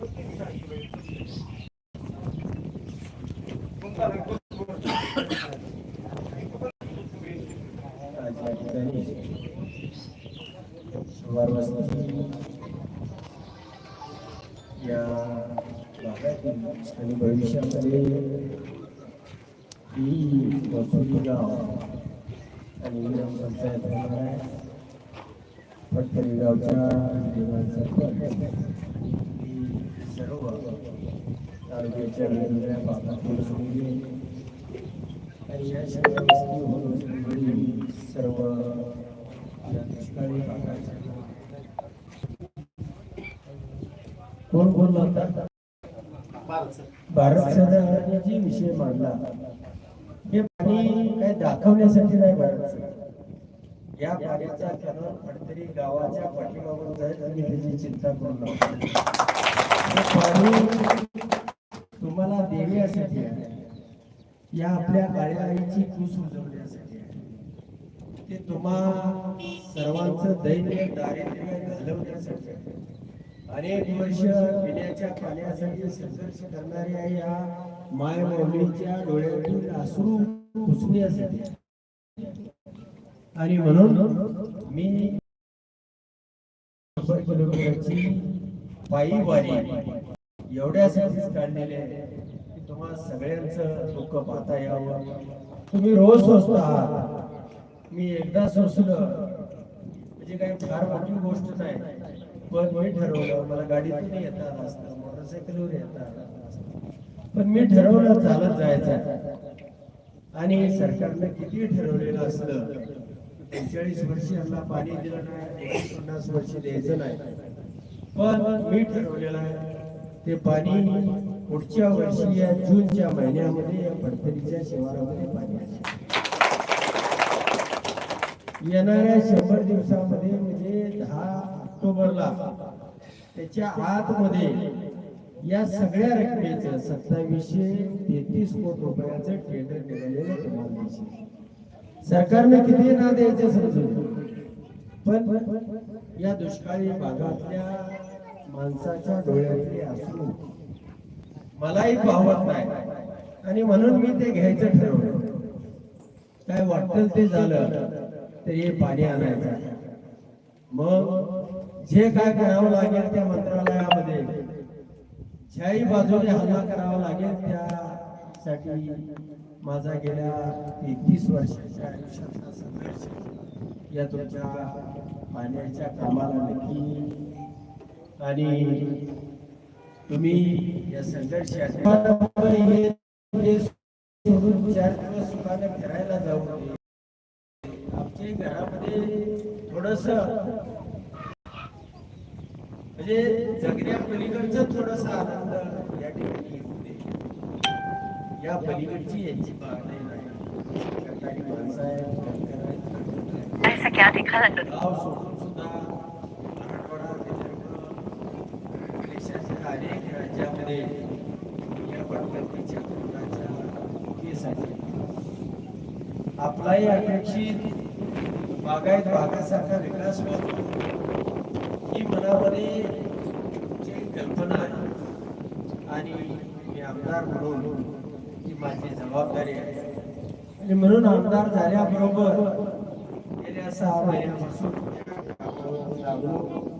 आज या ठिकाणी शनिवार वस्ती या भागातील आणि भविष्यामध्ये ही वसुली गाव आणि ग्राम पंचायत होणार आहे फटकरी गावच्या विद्यमान सरपंच ही सर्व वेगवेगळ्या या वस्तू सर्व कोण बोलला होता? भारत सरकारने जे विषय मांडला. हे पाणी काही दाखवण्यासाठी नाही भारत सरकार या पाण्याचा करण फडतरी गावाच्या पाठीमागून जाईल आणि त्याची चिंता करून पाणी तुम्हाला आहे. या आपल्या कार्यवाहीची आईची कूस उजवण्यासाठी आहे. ते तुम्हा सर्वांचं दैन्य दारिद्र्य घालवण्यासाठी अनेक वर्ष पिण्याच्या पाण्यासाठी संघर्ष करणाऱ्या या माय मौलीच्या डोळ्यातून अश्रू पुसण्यासाठी आणि म्हणून मी शंभर पायी वारी एवढ्यासाठीच काढलेले आहे. आम्हा सगळ्यांचं दुःख पाहता यावं. तुम्ही रोज स्वस्त आहात मी एकदा सोसलं म्हणजे काही फार मोठी गोष्ट नाही. पण मी ठरवलं मला गाडीतून येता आलं असतं मोटरसायकलवर येता आला पण मी ठरवलं चालत जायचं. आणि सरकारनं किती ठरवलेलं असलं पंचेचाळीस वर्षी यांना पाणी दिलं नाही पन्नास वर्ष द्यायचं नाही. पण मी ठरवलेलं आहे ते पाणी पुढच्या वर्षी या जूनच्या महिन्यामध्ये या पडतरीच्या शिवारामध्ये पाणी येणाऱ्या शंभर दिवसामध्ये म्हणजे दहा ऑक्टोबरला त्याच्या आतमध्ये या सगळ्या रकमेचं सत्तावीसशे तेहतीस कोटी रुपयाचं टेंडर निघालेलं तुम्हाला सरकारने किती ना द्यायचं समजून पण या दुष्काळी भागातल्या माणसाच्या डोळ्यातले असून मलाही भावत नाही. आणि म्हणून मी ते घ्यायचं ठरवलं. काय वाटतं ते झालं तर हे पाणी आणायचं. मग जे काय करावं लागेल त्या मंत्रालयामध्ये ज्याही बाजूने हल्ला करावा लागेल त्यासाठी माझा गेल्या एकतीस वर्षाच्या आयुष्याचा संघर्ष या तुमच्या पाण्याच्या कामाला नक्की आणि तुम्ही या संघर्षात हे हे चार दिवस सुखाने फिरायला जाऊ आमच्या घरामध्ये थोडस म्हणजे जगण्या पलीकडचं थोडस आनंद या ठिकाणी या पलीकडची यांची पाहणे नाही सरकारी माणसं आहे, गाव सोडून अनेक राज्यामध्ये या पडकतीच्या केस आहे आपलाही अपेक्षित बागायत भागासारखा विकास होतो ही मनामध्ये जी कल्पना आहे आणि मी आमदार म्हणून ही माझी जबाबदारी आहे आणि म्हणून आमदार झाल्याबरोबर गेल्या सहा महिन्यापासून राबलो.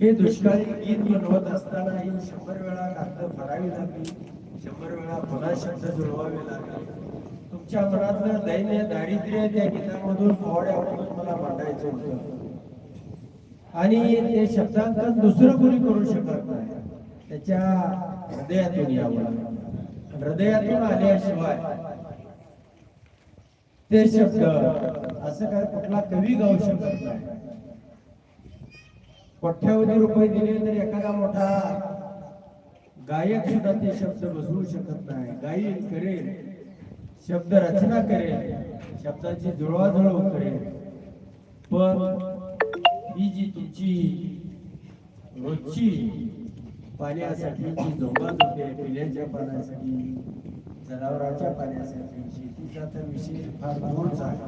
हे दुष्काळी गीत बनवत असताना ही शंभर वेळा कागद भरावी लागली. शंभर वेळा पुन्हा शब्द जुळवावे लागले. तुमच्या मनातलं दैन्य दारिद्र्य त्या गीतामधून फोड्यामधून मला मांडायचं होतं. आणि ते शब्दांकन दुसरं कोणी करू शकत नाही. त्याच्या हृदयातून यावं हृदयातून आल्याशिवाय ते शब्द असं काय कुठला कवी गाऊ शकत नाही. कोट्यावधी रुपये दिले तर एखादा मोठा गायक सुद्धा ते शब्द बसवू शकत नाही. गायन करेल शब्द रचना करेल शब्दाची जुळवाजुळव करेल. पण ही जी तुमची रोजची पाण्यासाठी जी झोंबाझोंबी आहे पिण्याच्या पाण्यासाठी जनावरांच्या पाण्यासाठी शेतीचा तर विषय फार दूरचा आहे.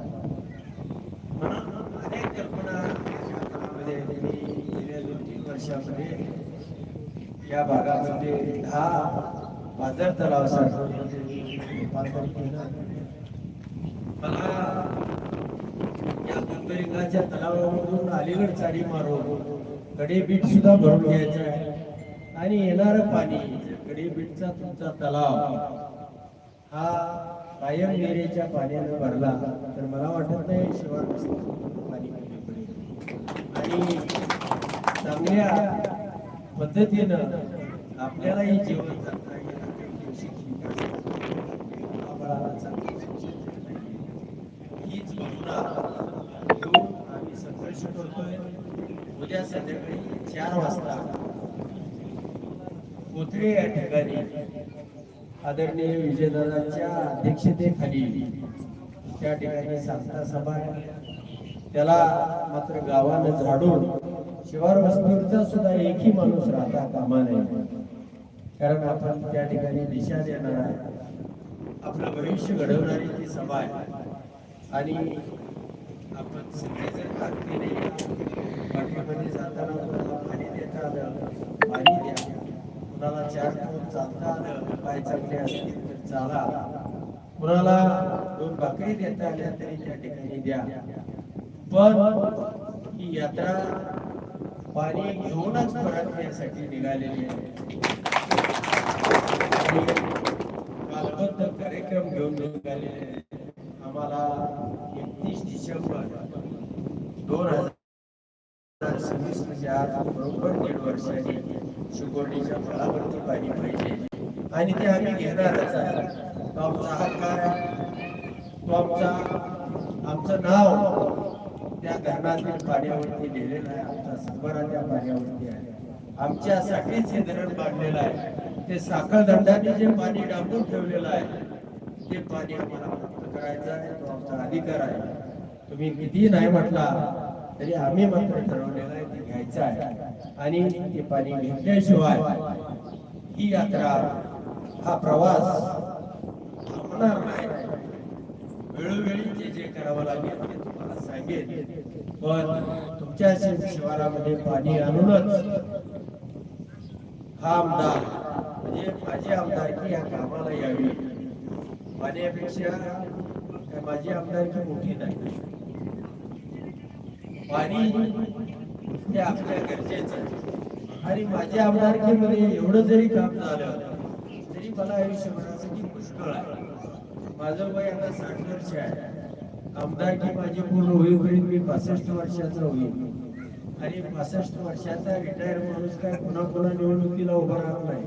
म्हणून अनेक कल्पना या गेल्या दोन तीन वर्षामध्ये. या भागामध्ये दहा बाजार तलाव मला या गुंतरिंगाच्या तलावामधून अलीगड चाडी मारून कडे बीट सुद्धा भरून घ्यायचं आहे. आणि येणार पाणी कडे बीटचा तुमचा तलाव हा कायम नेरेच्या पाण्यानं भरला. तर मला वाटत नाही शिवाय पाणी पडेल आणि चांगल्या पद्धतीनं आपल्यालाही जीवन जगता येईल हीच भावना घेऊन आम्ही संघर्ष करतोय उद्या संध्याकाळी चार वाजता कोथळे या ठिकाणी आदरणीय विजयदादांच्या अध्यक्षतेखाली त्या ठिकाणी सांगता सभा त्याला मात्र गावानं झाडून शिवार वस्तीवरचा सुद्धा एकही माणूस राहता कामा नये. कारण आपण त्या ठिकाणी दिशा देणार आहे आपलं भविष्य घडवणारी ती सभा आहे. आणि आपण सगळेजण ताकदीने पाठीमध्ये जाताना कुणाला पाणी देता आलं पाणी द्या. कुणाला चार पाऊल चालता आलं पाय चांगले असतील तर चाला. कुणाला दोन भाकरी देता आल्या तरी त्या ठिकाणी द्या. पण ही यात्रा पाणी घेऊनच परतण्यासाठी निघालेली आहे. कालबद्ध कार्यक्रम घेऊन निघालेले आम्हाला एकतीस डिसेंबर दोन हजार सव्वीस म्हणजे आज बरोबर दीड वर्षाने शिकोर्डीच्या फळावरती पाणी पाहिजे. आणि ते आम्ही घेणारच आहे. तो आमचा हक्क आहे. तो आमचा आमचं नाव त्या धरणातील पाण्यावरती लिहिलेलं आहे. आमचा सातबारा त्या पाण्यावरती आहे. आमच्यासाठीच हे धरण बांधलेलं आहे ते साखर धरणाने जे पाणी डांबून ठेवलेलं आहे ते पाणी आम्हाला प्राप्त करायचं आहे. तो आमचा अधिकार आहे. तुम्ही कितीही नाही म्हटला तरी आम्ही मात्र ठरवलेलं आहे ते घ्यायचं आहे. आणि ते पाणी घेतल्याशिवाय ही यात्रा हा प्रवास थांबणार नाही. वेळोवेळी जे जे करावं लागेल ते पण तुमच्या शिवारामध्ये पाणी आणूनच हा आमदार म्हणजे माझी आमदारकी या कामाला यावी पाण्यापेक्षा माझी आमदारकी मोठी नाही. पाणी ते आपल्या गरजेचं आणि माझ्या आमदारकीमध्ये एवढं जरी काम झालं तरी मला आयुष्यभरासाठी पुष्कळ आहे. माझं वय आता साठ वर्ष आहे. आमदारकी माझी पूर्ण होईपर्यंत मी पासष्ट वर्षाचा होईल. आणि पासष्ट वर्षाचा रिटायर माणूस काय पुन्हा पुन्हा निवडणुकीला उभा राहत नाही.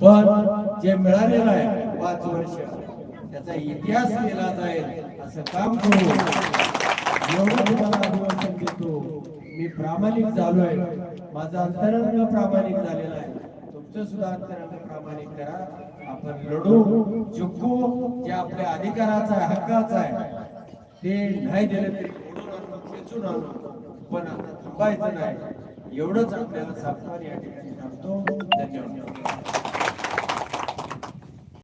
पण जे मिळालेलं आहे पाच वर्ष त्याचा इतिहास केला जाईल असं काम करू. एवढं तुम्हाला अभिवादन देतो. मी प्रामाणिक झालो आहे. माझा अंतरंग प्रामाणिक झालेला आहे. तुमचं सुद्धा अंतरंग प्रामाणिक करा. आपण लढू जिंकू. जे आपल्या अधिकाराचा आहे हक्काचा आहे ते नाही दिलं तरी ओढून आणू खेचून आणू पण आता थांबायचं नाही. एवढंच आपल्याला सांगतो या ठिकाणी थांबतो. धन्यवाद.